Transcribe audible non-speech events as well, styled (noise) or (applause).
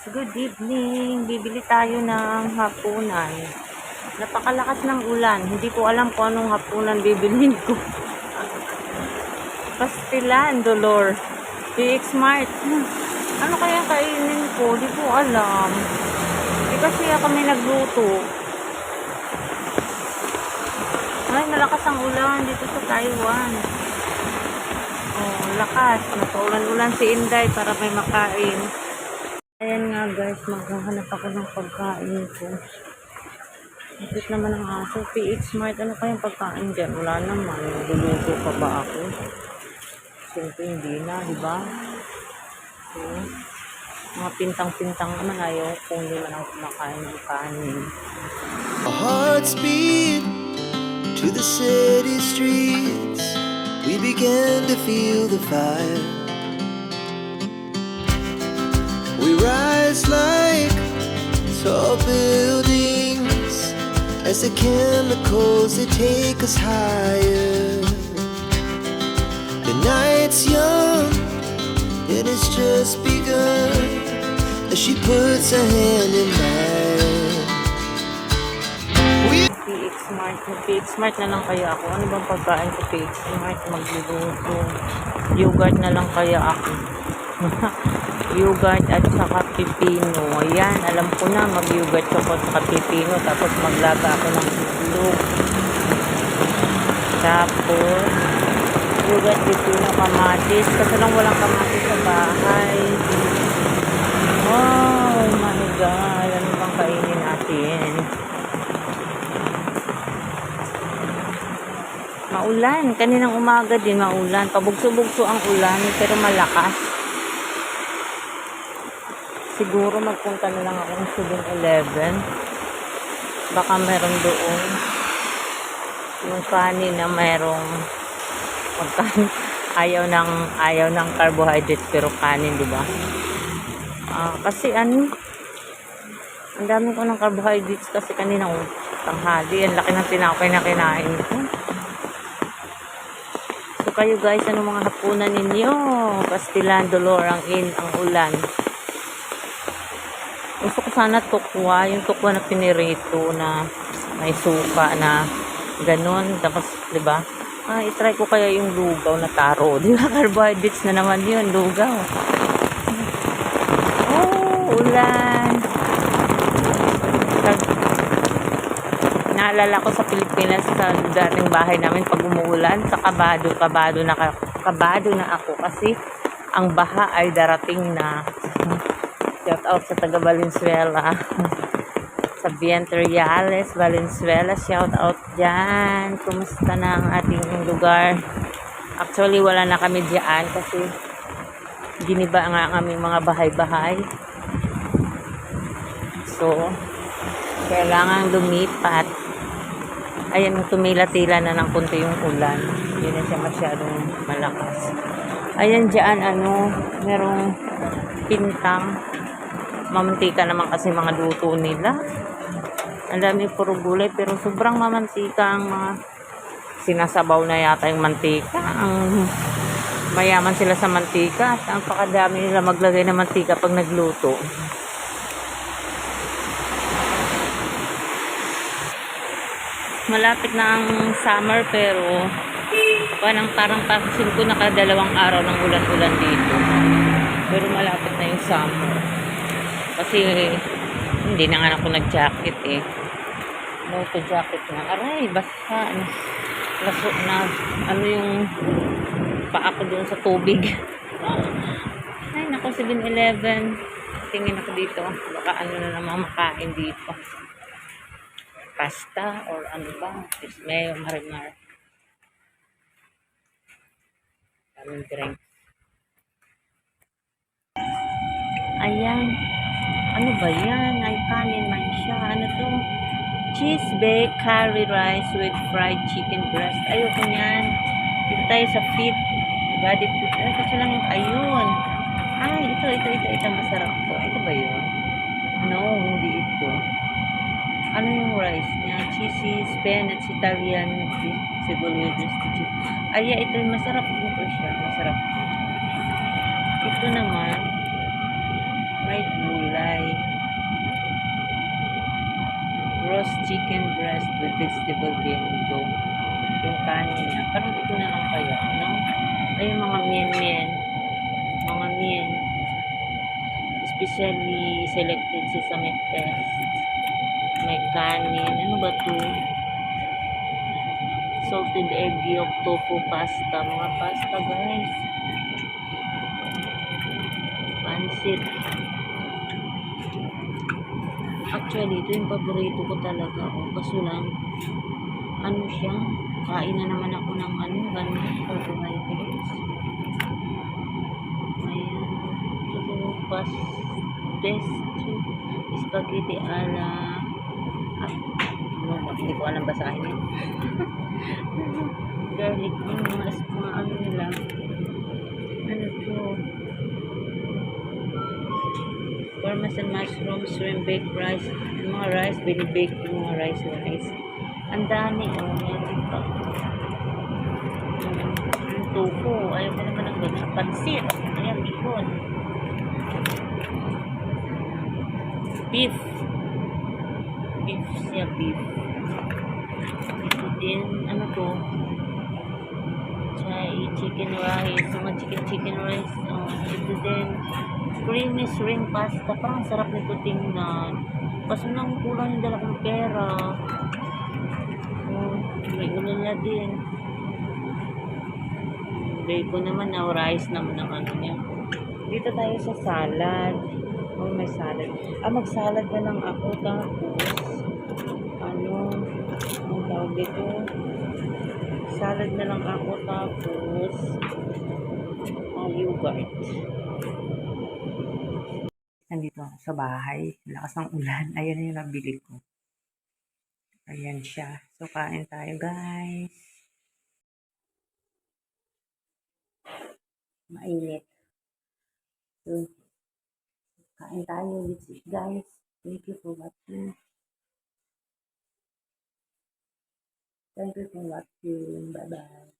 Good evening. Bibili tayo ng hapunan. Napakalakas ng ulan. Hindi ko alam kung anong hapunan bibilhin ko. Pastilan, Dolor. PX Smart. Hmm. Ano kaya kainin ko? Di ko alam. Di kasi kami nagluto. Ay, malakas ang ulan dito sa Taiwan. Oh, lakas. Napaulan-ulan si Inday para may makain. Ayan nga guys, maghahanap ako ng pagkain ko. Bakit naman ang aso? PH Smart, ano kayang pagkain dyan? Wala naman. Nagluluto pa ba ako? Siyempre hindi na, di ba? So, mga pintang-pintang naman ayaw kung hindi man ako kumakain ng kanin. Our hearts beat to the city streets. We began to feel the fire. Rise like tall buildings as the chemicals they take us higher. The night's young, it has just begun as she puts her hand in mine. PX Smart. PX Smart na lang kaya ako. Ano bang pagkain ko PX Smart? Magluluto. Yogurt na lang kaya ako. (laughs) yogurt at saka pipino. Ayan, alam ko na. Mag-yogurt ako at saka pipino. Tapos maglaga ako ng itlog. Tapos, yogurt, pipino, kamatis. Kasi lang walang kamatis sa bahay. Oh my God. Ano bang kainin natin? Maulan. Kaninang umaga din maulan. Pabugso-bugso ang ulan pero malakas. Siguro magpunta na lang ako ng 7-Eleven. Baka meron doon. Yung kanin na merong. (laughs) Ayaw ng, ayaw ng carbohydrates pero kanin, di ba? Ah, kasi ano, ang dami ko ng carbohydrates kasi kaninang tanghali. Ang laki ng tinapay na kinain ko. So kayo guys, ano mga hapunan ninyo? Pastilan, dolor, ang in, ang ulan. Ko sana tukwa, yung tukwa na pinirito na may suka na ganun. Tapos, di ba? Ah, itry ko kaya yung lugaw na taro. (laughs) Di ba? Carbohydrates na naman yun, lugaw. Oh, ulan. Pag- Naalala ko sa Pilipinas sa dating bahay namin pag umuulan, sa kabado, kabado na, ka- kabado na ako kasi ang baha ay darating na. Shout out sa taga Valenzuela. sa Vientoriales, Valenzuela, shout out dyan. Kumusta na ang ating lugar? Actually, wala na kami dyan kasi giniba nga ang aming mga bahay-bahay. So, kailangan lumipat. Ayan, tumila-tila na ng kunti yung ulan. Hindi na siya masyadong malakas. Ayan dyan, ano, merong pintang. Mamantika naman kasi mga luto nila. Ang dami puro gulay, pero sobrang mamantika ang mga sinasabaw na yata yung mantika. Ang mayaman sila sa mantika. At ang pakadami nila maglagay ng mantika pag nagluto. malapit na ang summer pero parang parang pasin ko nakadalawang araw ng ulan-ulan dito pero malapit na yung summer kasi hindi na nga ako nag-jacket eh. Moto jacket na aray basta ano, laso na. Ano yung paa ko doon sa tubig? (laughs) Ay nako 7-Eleven tingin ako dito. Baka ano na naman makain dito. Pasta or ano ba, Ismayo, marimar. Kaming drink. Ayan. Ano ba yan? Ay, kanin man siya. Ano to? Cheese baked curry rice with fried chicken breast. Ayoko niyan. Dito tayo sa fit. Body fit. Ay, kasi lang yung ayun. Ay, ito, ito, ito, ito. Masarap to. Ito ba yun? No, hindi ito ano yung rice niya? Cheesy, spinach, Italian, sibuyas, cheese. Ay, yeah, ito yung masarap nito siya. Masarap. Ito naman, May gulay. Roast chicken breast with vegetable bento. Yung kanin niya. Parang ito na lang kaya, no? Ay, mga mien-mien. Mga mien. Especially selected si Summit Fest. May kanin. Ano ba to? Salted egg yolk tofu pasta. Mga pasta, guys. Pansit. Actually, ito yung paborito ko talaga. Oh. Kaso lang, ano siya? Kain na naman ako ng ano, ganun, carbohydrates. Ayan. Ito, pas, pesto, spaghetti ala, ah, ano? Hindi ko alam basahin yan. (laughs) Garlic, yung mga, mga ano nila. Ano to? Parmesan mushroom, shrimp baked rice, yung mga rice, binibake yung mga rice rice. Ang dami, oh, meron pa. Yung tofu, ayaw ko naman ng ganyan. Pansit, ayan, bihon. Beef. Beef siya, beef. Ito din, ano to? Chai, chicken rice, mga chicken chicken rice. Oh, ito din, creamy shrimp pasta. Parang sarap nito tingnan. Kaso lang kulang yung dala pera. Oh, may ulala din. Bacon naman na rice naman ang ano niya. Dito tayo sa salad. Oh, may salad. Ah, mag-salad na lang ako tapos ano, ang tawag dito? Salad na lang ako tapos oh, yogurt. Ako sa bahay. Lakas ng ulan. (laughs) Ayan na yung nabili ko. Ayan siya. So, kain tayo, guys. Mainit. So, kain tayo with it, guys. Thank you for watching. Thank you for watching. Bye-bye.